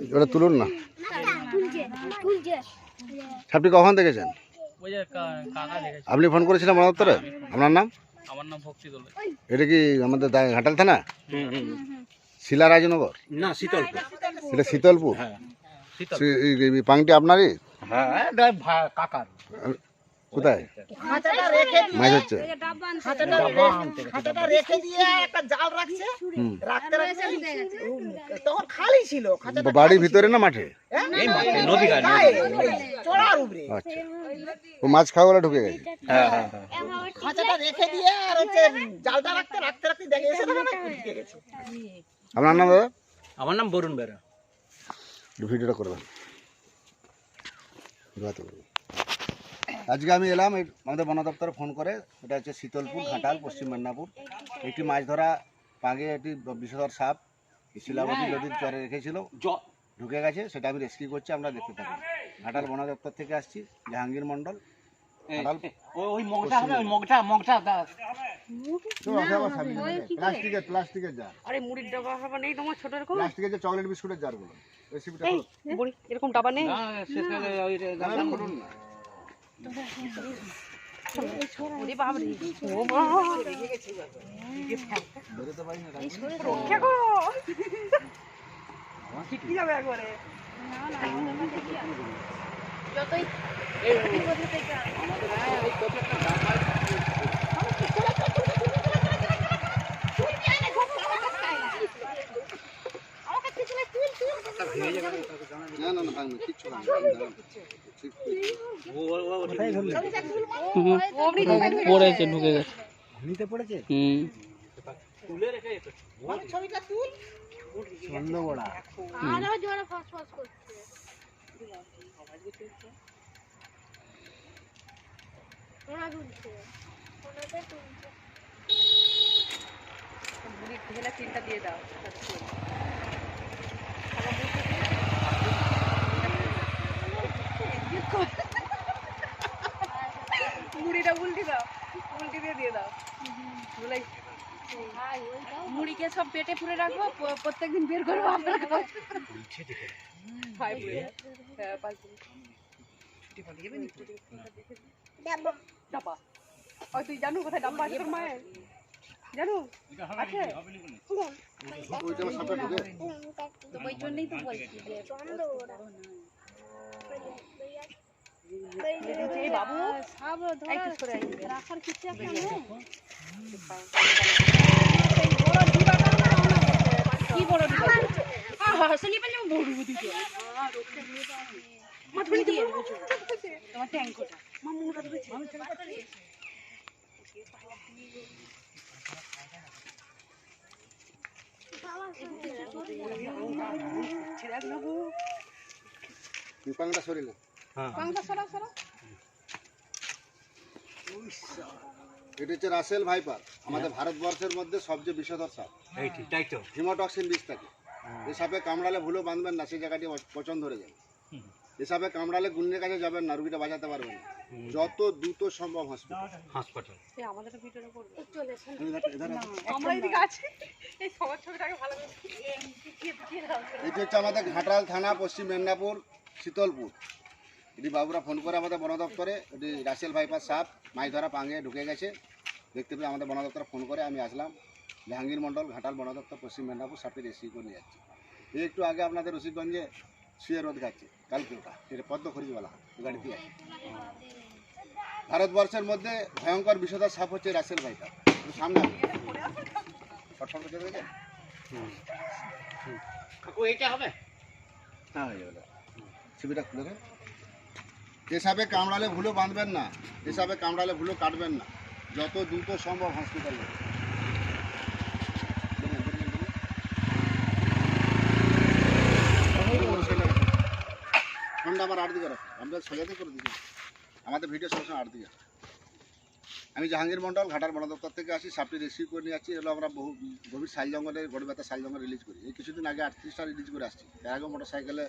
ওটা তুলুন না। সাপটি কখন দেখেছেন? ওই যে কা- কাকা দেখেছে। আপনি ফোন করেছিলেন বন দপ্তরে? আপনার নাম? আমার নাম ভক্তি দোলে। এটা কি আমাদের ঘাটাল থানা? শিলা রাজনগর না শীতলপুর। এটা শীতলপুর? হ্যাঁ। পাংটি আপনারই? হ্যাঁ কাকার। কোথায়? মাছ হচ্ছে হাতাটা হাতাটা রেখে দিয়ে একটা জাল রাখছে হুম। রাখতে রাখতে তখন খালি ছিল বাড়ির ভিতরে না মাঠে আচ্ছা। ও মাছ খাওয়া বলে ঢুকে গেছে? হ্যাঁ হ্যাঁ হ্যাঁ। খাঁচাটা রেখে দিয়ে আর হচ্ছে জালটা রাখতে রাখতে রাখতে দেখে এসে দেখে না কুটকে গেছে আপনার নাম দাদা? আমার নাম বরুণ বেরা। ভিডিওটা করবেন। আজকে আমি এলাম আমাদের বন দপ্তরে ফোন করে এটা হচ্ছে শীতলপুর ঘাটাল পশ্চিম মেদিনীপুর। একটি মাছ ধরা পাগে একটি বিষধর সাপ শিলাবতী নদীর চরে রেখেছিল ঢুকে গেছে সেটা আমি রেস্কিউ করছি আমরা দেখতে থাকি। ঘাটাল বন দপ্তর থেকে আসছি জাহাঙ্গীর মন্ডল ওই মগটা মগটা মগটা প্লাস্টিকের প্লাস্টিকের জার। আরে মুড়ির ডাবা হাবা নেই তোমার ছোট এরকম? প্লাস্টিকের যে চকলেট বিস্কুটের জারগুলো রেসিপিটা এরকম ডাবা নেই? করুন না ওরে বাবরে ও মা বেরোতে পারি না রক্ষা করো কি যাবে একবারে না না না ভাঙবে কিচ্ছু ভাঙবে না ঠিক পড়েছে ঢুকে গেছে। পড়েছে? হুম। ছবিটা তুল। সন্ধ্যবড়া আরও জোরে ফসফস করছে। ওরা তুলছে। ওনাদের তুলছে। মুড়ির ঢেলা তিনটা দিয়ে দাও মুড়িটা উল্টি দাও উল্টি দিয়ে দিয়ে দাও বলাই মুড়িকে সব পেটে পুরে রাখব প্রত্যেকদিন বের করব আপনার ওই তুই জানো কোথায়? ডাব্বা আছে তোর মায়ের? জানো? আছে? ওইটা আমার সাপটা ঢুকে তো ওই জন্যই তো বলছি বাবু রাখার কিছু একটা নেই কি বড় ডিবা হাসলি পেলে বড় দিতে মা তুমি দিয়ে তোমার ট্যাঙ্কটা মা মুটা ধরেছে ছেড়ে দিলাম পাংটা সরিলে পাংটা সরা সরা এটা হচ্ছে রাসেল ভাইপার আমাদের ভারতবর্ষের মধ্যে সবচেয়ে বিষধর সাপ তাই তো হিমোটক্সিন বিষ থাকে এই সাপে কামড়ালে ভুলেও বাঁধবেন না সেই জায়গাটি পচন ধরে যাবে এই সাপে কামড়ালে গুন্ডের কাছে যাবেন না রুগীটা বাঁচাতে পারবেন না যত দ্রুত সম্ভব হসপিটাল হাসপাতাল এই আমাদের ভিডিওটা করবে চলেছে আমরা এদিকে আছি এই সবার ছবিটাকে ভালো করে এটি হচ্ছে আমাদের ঘাটাল থানা পশ্চিম মেদিনীপুর শীতলপুর এটি বাবুরা ফোন করে আমাদের বন দপ্তরে। এটি রাসেল ভাইপার সাপ মাছ ধরা পাঙ্গে ঢুকে গেছে। দেখতে পেয়ে আমাদের বন দপ্তরে ফোন করে আমি আসলাম। জাহাঙ্গীর মণ্ডল ঘাটাল বন দপ্তর পশ্চিম মেদিনীপুর সাপটি রেসিভ করে নিয়ে যাচ্ছি। এই একটু আগে আপনাদের রসিকগঞ্জে শুয়ে রোদ খাচ্ছে কালকে ওটা। এটা পদ্ম খরিজ বলা হয় গাড়িতে আছে। ভারতবর্ষের মধ্যে ভয়ঙ্কর বিষধর সাপ হচ্ছে রাসেল ভাইপার সামনে এইটা হবে? হ্যাঁ হয়ে যাবে ছবিটা খুলে সাপে কামড়ালে ভুলো বাঁধবেন না সাপে কামড়ালে ভুলো কাটবেন না, যত দ্রুত সম্ভব হসপিটালে ফোনটা আবার আট দিকে রাখো আমরা সোজাতে করে দিচ্ছি আমাদের ভিডিও সবসময় আট দিকে আমি জাহাঙ্গীর মন্ডল ঘাটার বন দপ্তর থেকে আসি, সাপটি রিসিভ করে নিয়ে আসছি, এগুলো আমরা বহু গভীর শাল জঙ্গলে, গড়বেতা শাল জঙ্গল রিলিজ করি। এই কিছুদিন আগে আটত্রিশটা রিলিজ করে আসছি। এর আগে মোটর সাইকেলে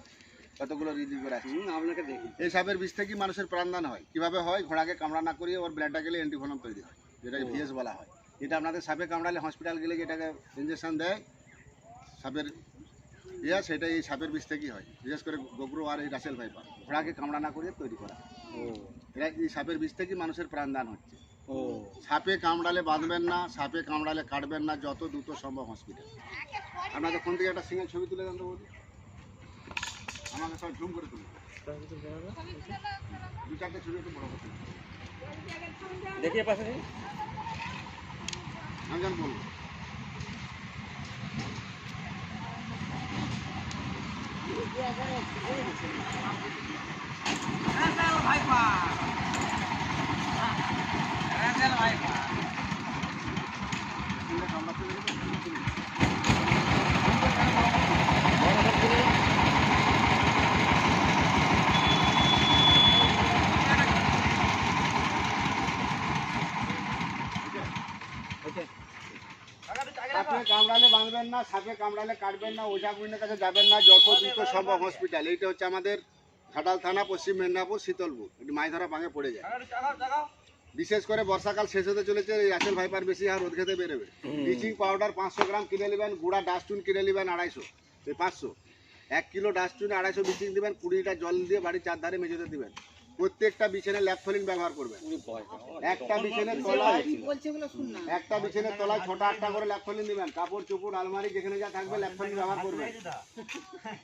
কতগুলো রিলিজ আসছি আপনাকে দেখি। এই সাপের বিষ থেকে মানুষের প্রাণদান হয়। কীভাবে হয়? ঘোড়াকে কামড়া না করিয়ে ওর ব্লাডটা গেলে অ্যান্টিভেনম তৈরি হয় যেটাকে ভিএস বলা হয়। এটা আপনাদের সাপে কামড়ালে হসপিটাল গেলে যেটাকে ইঞ্জেকশন দেয়? সাপের আছে সেটা এই সাপের বিষ থেকেই হয়। বিশেষ করে গোবরু আর এই রাসেল ভাইপার ঘোড়াকে কামড়া না করে তৈরি করা ও। এরা এই সাপের বিষ থেকেই মানুষের প্রাণদান হচ্ছে। ও। সাপে কামড়ালে বাঁধবেন না সাপে কামড়ালে কাটবেন না যত দ্রুত সম্ভব হসপিটাল আপনাদের ফোন থেকে একটা সিঙ্গেল ছবি তুলে দেন তো বৌদি আমাকে সব ঝুম করে দু চারটে ছবি একটু বড় তুলুন। দেখিয়ে পাশে আমি যেন বলব কামড়াতে গেলে তো তুলে তুলে। সাপে কামড়ালে বাঁধবেন না সাপে কামড়ালে কাটবেন না ওঝা গুইনের কাছে যাবেন না যত দ্রুত সম্ভব হসপিটাল এইটা হচ্ছে আমাদের ঘাটাল থানা পশ্চিম মেদিনীপুর শীতলপুর। এটি মাছ ধরা ভাঙে পড়ে যায়। বিশেষ করে বর্ষাকাল শেষ হতে চলেছে এই আসল ভাইপার বেশি আর রোদ খেতে বেরোবে। ব্লিচিং পাউডার পাঁচশো গ্রাম কিনে নেবেন গুঁড়া ডাস্টুন কিনে নেবেন আড়াইশো এই পাঁচশো। এক কিলো ডাস্টুনে আড়াইশো ব্লিচিং দেবেন কুড়ি লিটার জল দিয়ে বাড়ির চারধারে মেঝেতে দিবেন। প্রত্যেকটা বিছানে ল্যাপথলিন ব্যবহার করবেন। একটা বিছানের তলায় একটা বিছানের তলায় ছটা আটটা করে ল্যাপথলিন দিবেন। কাপড় চোপড় আলমারি যেখানে যা থাকবে ল্যাপথলিন ব্যবহার করবেন।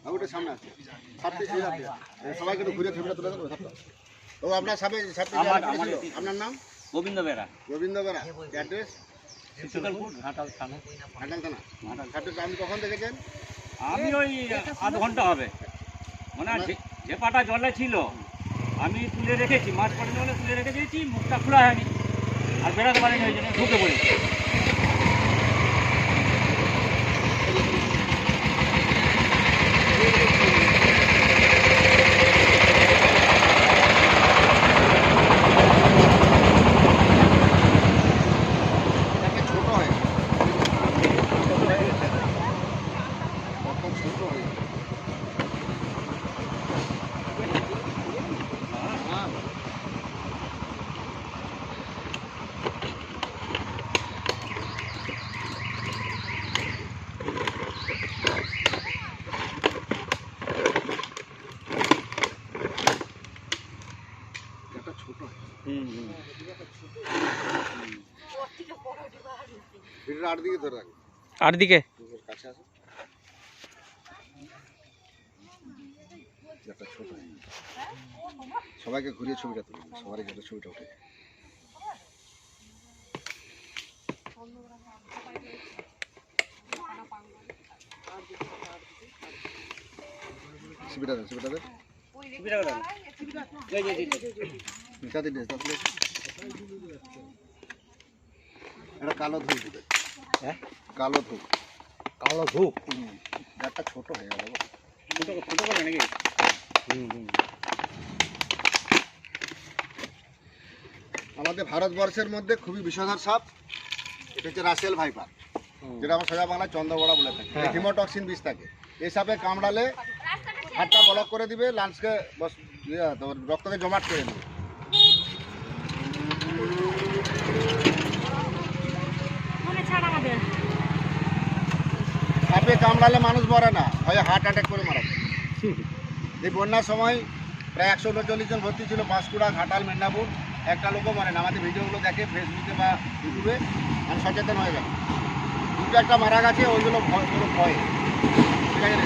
ওটা সামনে আছে আপনি। এই সবাইকে একটু ঘুরে ছবিটা তুলে দেবো ও আপনার আমার- জানা আপনার নাম? গোবিন্দ বেরা গোবিন্দ বেরা অ্যাড্রেস? ঘাটাল থানা। ঘাটাল। থানা ঘাটাল। আপনি কখন দেখেছেন? আমি ওই আধ ঘণ্টা হবে। মানে যে পাটা জলে ছিল আমি তুলে রেখেছি মাছ পড়েনি বলে তুলে রেখে দিয়েছি মুখটা খোলা হয়নি। আর বেড়াতে পারিনি ওই জন্য ঢুকে পড়েছি এটাকে ছোট হয়ে কত ছোট হয়ে এটা ছোট হয়ে দিকে ধরে রাখো আর দিকে কাছে আসো একটা ছোট। সবাইকে ঘুরিয়ে ছবিটা তুলুন সবার যাতে ছবিটা উঠে। ছবিটা দেন তাহলে এটা কালো দিবে হ্যাঁ? কালো ধূপ। কালো ধূপ? একটা ছোট হয়ে গেল। ছোট ছোট করে নাকি? আমাদের ভারতবর্ষের মধ্যে খুবই বিষধর সাপ। এটা হচ্ছে রাসেল ভাইপার। যেটা আমরা সোজা বাংলায় চন্দ্রবড়া বলে থাকি। হ্যাঁ। হিমোটক্সিন বিষ থাকে। এই সাপে কামড়ালে হাতটা ব্লক করে দিবে লাঞ্চকে রক্তকে জমাট করে দিবে। সাপে কামড়ালে মানুষ মরে না হয় হার্ট অ্যাটাক করে মারা। যায়। এই বন্যার সময় প্রায় একশো উনচল্লিশ জন ভর্তি ছিল পাঁশকুড়া ঘাটাল মেদিনীপুর। একটা লোকও মরে না আমাদের ভিডিওগুলো দেখে ফেসবুকে বা ইউটিউবে আমি সচেতন হয়ে গেল দুটো একটা মারা গেছে ওইগুলো ভয় ভয়। ঠিক আছে?